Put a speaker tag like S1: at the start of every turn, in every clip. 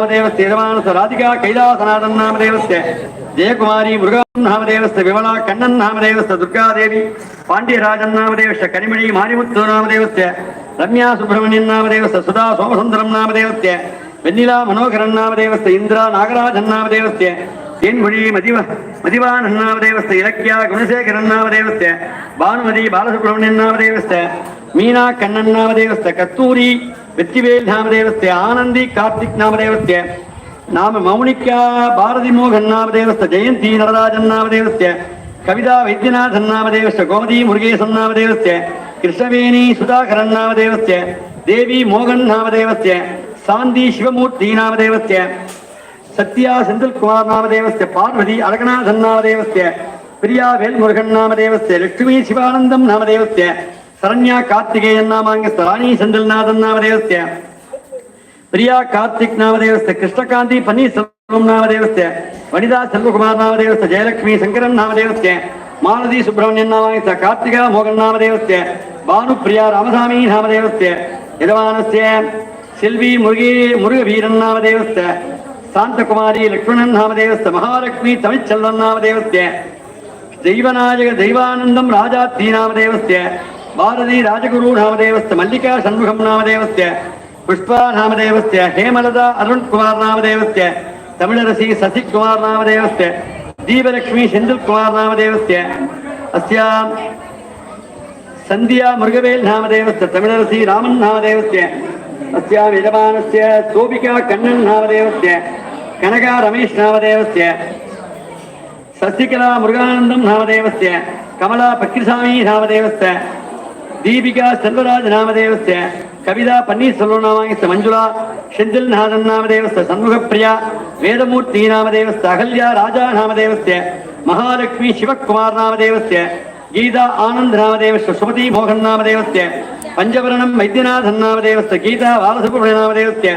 S1: నామదేవస్య యజమానస్య రాధికా కైలాసనాథన్ నామదేవస్య జయకుమారి మృగం నామదేవస్య విమలా కన్నన్ నామదేవస్య దుర్గాదేవి పాండ్యరాజన్ నామదేవస్య కనిమణి మారిముత్తు నామదేవస్య రమ్యా సుబ్రహ్మణ్యన్ నామదేవస్య సుధా సోమసుందరం నామదేవస్య వెన్నిలా మనోహరన్ నామదేవస్య ఇంద్రా నాగరాజన్ నామదేవస్య தேன்மொழி மதிவ மதிவான் அண்ணாவதேவஸ்த இலக்கியா குணசேகர் அண்ணாவதேவஸ்த பானுமதி பாலசுப்ரமணியன் அண்ணாவதேவஸ்த மீனா கண்ணன்னாவதேவஸ்த கத்தூரி வெற்றிவேல் நாமதேவஸ்ய ஆனந்தி கார்த்திக் நாமதேவஸ்ய நாம மௌனிக்கா பாரதி மோகன் நாமதேவஸ்த ஜெயந்தி நடராஜன் நாமதேவஸ்ய கவிதா வைத்தியநாதன் நாமதேவஸ்த கோமதி முருகேசன் நாமதேவஸ்ய கிருஷ்ணவேணி சுதாகரன் நாமதேவஸ்ய தேவி மோகன் நாமதேவஸ்ய சாந்தி சிவமூர்த்தி நாமதேவஸ்ய சத்யா செந்தில்குமார் நாமதேவஸ்ய பார்வதி அழகநாதன் நாமதேவஸ்ய பிரியா வேல்முருகன் நாமதேவஸ்ய லட்சுமி சிவானந்தம் நாமதேவஸ்ய சரண்யா கார்த்திகேயன் நாமாங்கஸ்த ராணி செந்தில்நாதன் நாமதேவஸ்ய. பிரியா கார்த்திக் நாமதேவஸ்த கிருஷ்ணகாந்தி பன்னீர்செல்வம் நாமதேவஸ்ய வனிதா செல்வகுமார் நாமதேவஸ்த ஜெயலட்சுமி சங்கரன் நாமதேவஸ்ய மாலதி சுப்பிரமணியன் நாமாங்க கார்த்திகா மோகன் நாமதேவஸ்ய பானுப்பிரியா ராமசாமி நாமதேவஸ்ய யஜமானஸ்ய செல்வி முருகே முருகவீரன் நாமதேவஸ்த சாந்தகுமாரி லக்ஷ்மணன் நாமதேவஸ்த மகாலட்சுமி தமிழ்ச்செல்வன் நாமதேவஸ்ய தெய்வநாயக தெய்வானந்தம் ராஜா தீ நாமதேவஸ்ய பாரதி ராஜகுரு நாமதேவஸ்த மல்லிகா சண்முகம் நாமதேவஸ்த புஷ்பா நாமதேவஸ்த ஹேமலதா அருண்குமார் நாமதேவஸ்த தமிழரசி சசிகுமார் நாமதேவஸ்த தீபலட்சுமி செந்தில்குமார் நாமதேவஸ்த அஸ்யாம் சந்தியா முருகவேல் நாமதேவஸ்த தமிழரசி ராமன் நாமதேவஸ்த அஸ்யாம் யஜமானஸ்ய சோபிகா கண்ணன் நாமதேவஸ்த கனகா ரமேஷ் நாமதேவஸ்ய சசிகலா முருகானந்தம் நாமதேவஸ்ய கமலா பக்கிரசாமி நாமதேவஸ்த தீபிகா செல்வராஜ் நாமதேவஸ்ய கவிதா பன்னீர்செல்வம் நாமஸ்ய மஞ்சுளா செந்தில் நாதன் நாமதேவஸ்ய சண்முகப்பிரியா வேதமூர்த்தி நாமதேவஸ்ய அகல்யா ராஜா நாமதேவஸ்ய மகாலட்சுமி சிவகுமார் நாமதேவஸ்ய கீதா ஆனந்த் நாமதேவஸ்ய சுமதி மோகன் நாமதேவஸ்ய பஞ்சவரணம் வைத்தியநாதன் நாமதேவஸ்ய கீதா பாலசுப்ரமணிய நாமதேவஸ்ய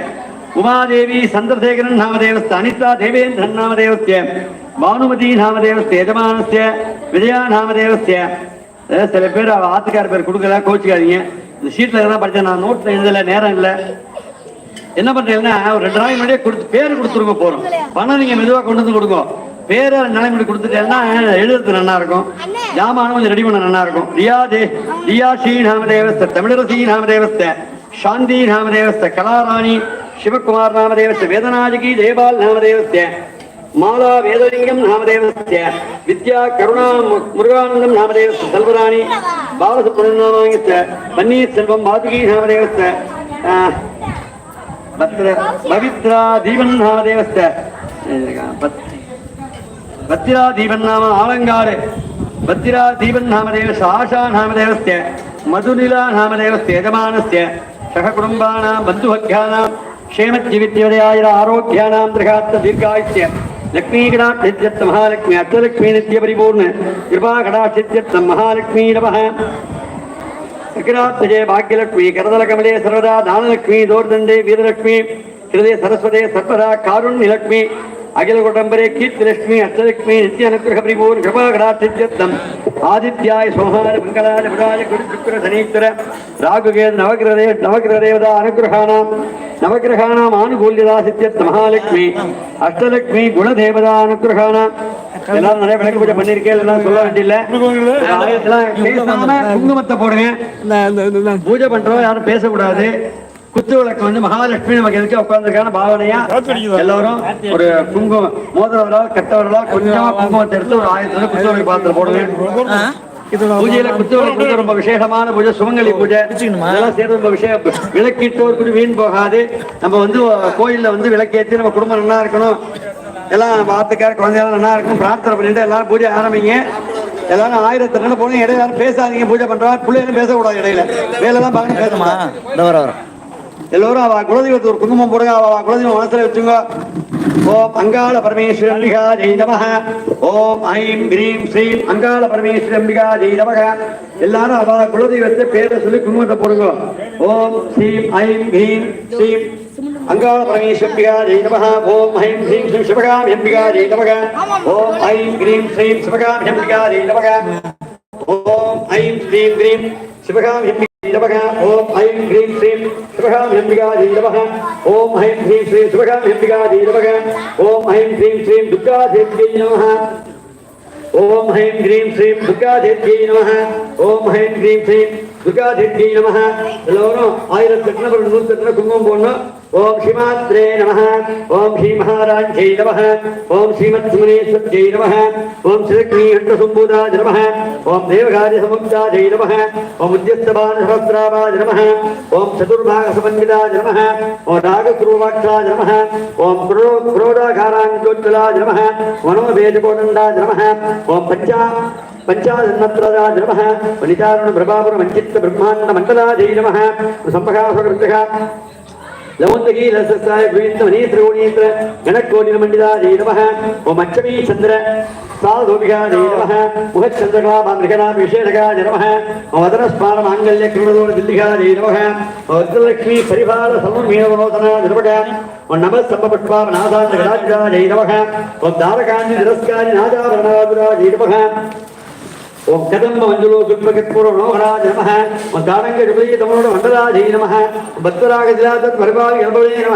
S1: உமாதேவி சந்திரசேகரன் நாமதேவஸ்ய அனிதா தேவேந்திரன் நாமதேவஸ்ய பானுமதி நாமதேவஸ்ய எஜமானஸ்ய விஜயா நாமதேவஸ்ய சில பேர் ஆத்துக்கார பேர் கொடுக்கல கோச்சிக்காதீங்க இந்த ஷீட்ல எல்லாம் படிச்சேன் நான் நோட்ல எழுதல நேரம் இல்லை. என்ன பண்றீங்கன்னா ஒரு ரெண்டு நாளைக்கு முன்னாடியே கொடுத்து பேர் கொடுத்துருங்க போறோம். பணம் நீங்க மெதுவா கொண்டு வந்து கொடுங்க. பேரை ரெண்டு நாளைக்கு முன்னாடி கொடுத்துட்டேன்னா எழுதுறது நல்லா இருக்கும். ஜாமானும் கொஞ்சம் ரெடி பண்ண நல்லா இருக்கும். ரியா தே ரியா ஸ்ரீ நாமதேவஸ்த தமிழரசி நாமதேவஸ்த சாந்தி நாமதேவஸ்த கலாராணி சிவகுமார் நாமதேவஸ்த வேதநாயகி தேவால் நாமதேவஸ்த. மாலா வேதலிங்கம் நாமதேவஸ்ய வித்யா கருணா முருகானந்தம் நாமதேவஸ்ய செல்வராணி பாலசுப்ரமணியஸ்ய பன்னீர் செல்வம் மாதுகி நாமதேவஸ்ய பவித்ரா தீபன் நாமதேவஸ்ய பத்திரா தீபன் நாம ஆலங்காறு பத்திரா தீபன் நாமதேவஸ் ஆஷா நாமதேவஸ்ய மதுநிலா நாமதேவஸ்ய யஜமானஸ்ய சக குடும்பானாம் பந்துபக்யானாம் क्षेमजीवितोदयाय आरोग्यानां दृढात्मदीर्घायुष्य லக்ஷ்மீகடா சித்தியத் மகாலட்சுமி அஷ்டலட்சுமி நித்திய பரிபூர்ண கிருபா கடா சித்தியத் மகாலட்சுமி நம விக்ராத்மஜே பாக்யலட்சுமி கரதல கமலே சர்வதா தானலட்சுமி தோர்தண்டே வீரலட்சுமி ஹிருதய சரஸ்வதே சர்வதா காருண்யலட்சுமி அகில குடம்பரே கீர்த்திலட்சுமி அஷ்டலட்சுமி நித்திய அனுகிரக பரிபூர் கிருபாகடாத்தித்யத்னம் ஆதித்யாய சோமார மங்களாய புராய குரு சுக்கர சனீஸ்வர ராகுகே நவகிரதே நவகிரதேவதா அனுகிரகானாம். நவகிரகானாம் ஆனுகூல்யதா சித்தியத் மகாலட்சுமி. அஷ்டலட்சுமி குணதேவதா அனுகிரகானாம். எல்லாரும் நிறைய விளக்கு பூஜை பண்ணிருக்கேன் எல்லாம் சொல்ல வேண்டியில்ல. குங்குமத்தை போடுங்க. பூஜை பண்றோம் யாரும் பேசக்கூடாது. குத்து விளக்கு வந்து மகாலட்சுமி நமக்கு எதுக்கு உட்கார்ந்துருக்கான பாவனையா? எல்லாரும் ஒரு குங்குமம் மோதிரவரா கட்டவரா கொஞ்சமா குங்குமத்தை எடுத்து ஒரு ஆயிரத்துல குத்து விளக்கு பாத்திரம் போடுங்க பூஜையில குத்துவிளக்கு பூஜை ரொம்ப விசேஷமான பூஜை சுமங்கலி பூஜை. இதெல்லாம் சேர்த்து ரொம்ப விஷயம். விளக்கிட்டோர் கூட வீண் போகாது. நம்ம வந்து கோயில்ல வந்து விளக்கேற்றி நம்ம குடும்பம் நல்லா இருக்கணும். எல்லாம் நம்ம ஆத்துக்கார குழந்தைகள் நல்லா இருக்கும் பிரார்த்தனை பண்ணிட்டு எல்லாரும் பூஜை ஆரம்பிங்க. எல்லாரும் ஆயிரத்தி ரெண்டு போனீங்க இடையில யாரும் பேசாதீங்க. பூஜை பண்றவங்க பிள்ளைகளும் பேசக்கூடாது இடையில. வேலை தான் பார்க்கணும் பேசமா
S2: வர வர.
S1: எல்லோரும் அவ குலதெய்வத்துக்கு ஒரு குங்குமம் போடுங்க அவ குலதெய்வம் மனசுல வச்சுங்க. ஓம் அங்காள பரமேஸ்வரம்பிகா ஜெய் நமக. ஓம் ஐம் கிரீம் ஸ்ரீம் அங்காள பரமேஸ்வரம்பிகா ஜெய் நமக. எல்லாரும் அவ குலதெய்வத்தை பேரை சொல்லி குங்குமத்தை போடுங்க. ஓம் ஸ்ரீம் ஐம் கிரீம் ஸ்ரீம் அங்காள பரமேஸ்வரம்பிகா ஜெய் நமக. ஓம் ஐம் ஸ்ரீம் ஸ்ரீம் சிவகாம் எம்பிகா ஜெய் நமக. ஓம் ஐம் கிரீம் ஸ்ரீம் சிவகாம் எம்பிகா ஜெய் நமக. ஓம் ஐம் ஸ்ரீம் கிரீம் சிவகாம் எம்பிகா நமக. ஓம் ஐம் கிரீம் ஸ்ரீ ஸ்ரீம் சுபகாமியம்பிகாஜை நமः ஓம் ஐம் ஹ்ரீம் ஸ்ரீம் சுபகாமியம்பிகாஜை நமः ஓம் ஐம் ஹ்ரீம் ஸ்ரீம் துர்காதேவியை நமः ஓம் ஹைம் கிரீம் ஸ்ரீம் துர்காதேவியை நமः ஓம் ஹைம் கிரீம் ஸ்ரீம் துர்காதேவியை நமः எல்லோரும் ஆயிரத்தி எட்டுன ஒரு நூத்தி எட்டுன குங்குமம் போடணும் ஓம் ஸ்ரீமாத்ரே நமः ஓம் ஸ்ரீ மகாராஜ்யை நமः ஓம் ஸ்ரீமத் சுமனேஸ்வர்யை நமः ஓம் ஸ்ரீலக்ஷ்மி ஹண்டசும்பூதாஜ நமः ஓம் தேவகாரிய சமுக்தாஜை நமः ஓம் உத்யஸ்தபான சஹஸ்ராபாஜ நமः ஓம் சதுர்பாக சமன்விதாஜ நமः ஓம் ராகஸ்வரூபாட்சாஜ நமः ஓம் குரோ குரோடாகாராஞ்சோஜ்வலாஜ நமः மனோவேதகோதண்டாஜ நமः ஓம் பஞ்சா பஞ்சாதன்மத்ரதாஜ நமः வனிதாருண பிரபாபுர மஞ்சித்த பிரம்மாண்ட மண்டலாஜை நமः சம்பகாசுரவிருத்தகா லவந்தகி லசஸ்தாய குவிந்த மணீத்ரோணீத்ர கணக்கோடின மண்டிதாஜை நமः ஓம் அச்சமீ சந்திர சாதோபிகாஜை நமः முகச்சந்திரகலா மாந்திரிகலா விசேஷகாஜ நமः ஓம் வதனஸ்மார மாங்கல்ய கிருணதோட தில்லிகாஜை நமः ஓம் வஜ்ரலக்ஷ்மி பரிபால சமமீனவனோதனாஜ நமக ஓம் நம சம்பபட்பாவ நாதாந்த ఓం కదంబ వంజులో దుర్భగత్పూర్వ మనోహరాజ నమ ఓం తారంగ హృదయ తమనుడు వండరాజై నమ భద్రాగ జిలాదత్ పరిపాలి గణపదే నమ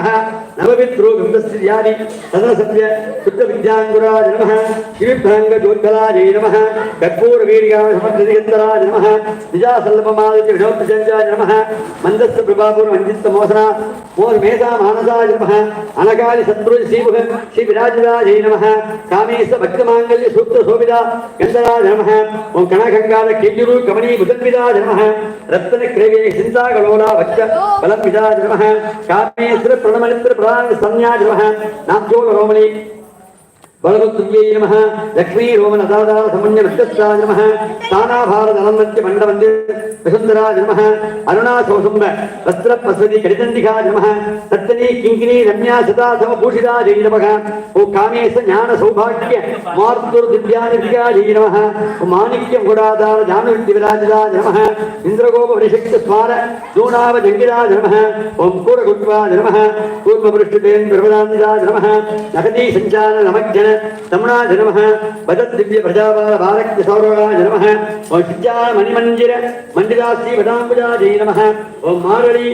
S1: నవవిద్రో బింబస్థిర్యాది సదన సత్య శుద్ధ విద్యాంగురాజ నమ శివిభ్రంగ జ్యోత్కలాజై నమ కర్పూర వీర్యామ సమర్థిగంధరాజ నమ నిజాసల్లపమాదిత్య విషోపజంజాయ నమ మందస్థ ప్రభాపూర్ మందిస్థ మోసన మోస మేధా మానసాయ నమ అనగాలి శత్రు శ్రీముఖ శ్రీ విరాజరాజై నమ కామేశ భక్తమాంగల్య సూక్త శోభిత గంధరాజ నమ ಓಂ ಕಣಗಂಗಾದ ಕೇಜೂರು ಕಮನಿ ಬುಧನ್ವಿದಾ ಜನಃ ರತ್ನ ಕ್ರೇವೆ ಸಿಂಧಾಗಳೋಲ ವಚ್ಚ ಬಲನ್ವಿದಾ ಜನಃ ಕಾಮೇಶ್ವರ ಪ್ರಣಮಲಿತ್ರ ಪ್ರಧಾನ ಸಂಜ್ಞಾ ಜನಃ ನಾಥ್ಯೋಗ ರೋಮಲಿ பலவத்துல்யை நமः. லக்ஷ்மீ ரோமன தாதா சமன்ய வித்தஸ்ராஜ நமः. தானாபாரத அனந்தத்ய மண்டவந்தே வசுந்தராஜ நமः. அருணா சோசும்ப வஸ்திர பஸ்வதி கடிதண்டிகாஜ நமः. தத்தனி கிங்கினி ரம்யா சதா சமபூஷிதாஜை நமः. ஓ காமேச ஞான சௌபாகிய மார்த்துர் திவ்யானிதிகாஜை நமः. ஓ மாணிக்யம் குடாதார ஜானுவித்தி விராஜதாஜ நமः. இந்திரகோப வரிசக்த ஸ்மார தூணாவ ஓம் கூர்மபுருஷ்டதேன் நகதி நமஜன रमणाय नमः वदद्दिव्यप्रजाबालबालकृष्णसौरगाय नमः। ॐ शिज्या मणिमञ्जिर मण्डितास्त्री भटाम्बुजायै नमः। ॐ मारळी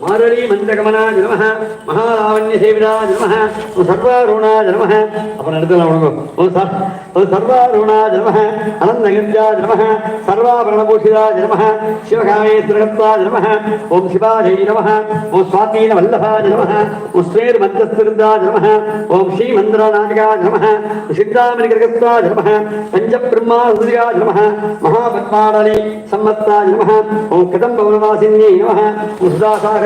S1: மாரளி மாரளி மந்திரகமனாஜ மகாலாவண்ய சேவிதாஜ நமः ஓம் சர்வாருணாஜ நமः அப்புறம் எடுத்து உனக்கு. ஓம் சர் ஓம் சர்வாருணாஜ நமः அனந்தகஞ்சாஜ நமः சர்வாபரணபூஷிதாஜ நமः சிவகாமேஸ்வரகத்வாஜ நமः ஓம் சிவாஜை நம ஓம் சுவாதீன வல்லபாஜ நமः ஓம் ஸ்வேர் மந்தஸ்திருந்தாஜ நமः ஓம் ஸ்ரீ மந்திரநாயகாஜ நமः சித்தாமணிகிரகத்வாஜ பிரம்மா பஞ்சபிரம்மாசுதிகாஜ நமः மகாபத்மாடலி சம்மத்தாஜ நமः ஓம் கடம்பவனவாசின்யை நம ஓம் சுதாசாகர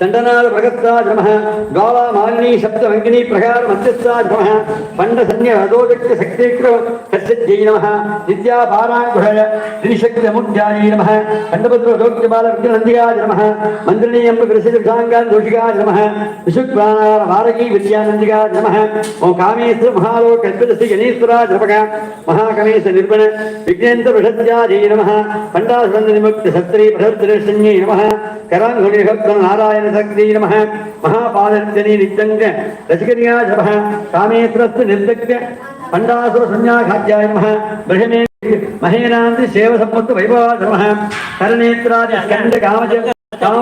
S1: தண்டநாத பிரகத்தாஜ் நமः காலா மாலினி சப்த வங்கினி பிரகார மத்தியஸ்தாஜ் நமः பண்ட சன்னிய அதோதக்ய சக்தி கர்ஷத்யை நமः நித்யா பாராங்குஹய திரிசக்தி அமுத்யாயை கண்டபத்ர தோக்ய பால விக்ன நந்திகாஜ் நமः மந்திரிணி அம்ப விசுக்வானார வாரகி வித்யானந்திகாஜ் நமः ஓம் காமேஸ்வர மகாலோக கல்பித ஸ்ரீ கணேஸ்வராஜ் மகாகணேச நிர்பண விக்னேந்திர விஷத்யாஜை நமः பண்டாசுரந்த நிமுக்தி சத்ரி நாராயண சக்தி நித்தங்க ரசிகரியா காமேஸ்வரஸ்து பண்டாசுர சந்யாகாத்யாய நமः பிரஹமே மகேனாந்தி சேவ சம்பத்து வைபவா நமः கரநேத்ராதி ஸ்கந்த காமஜ காம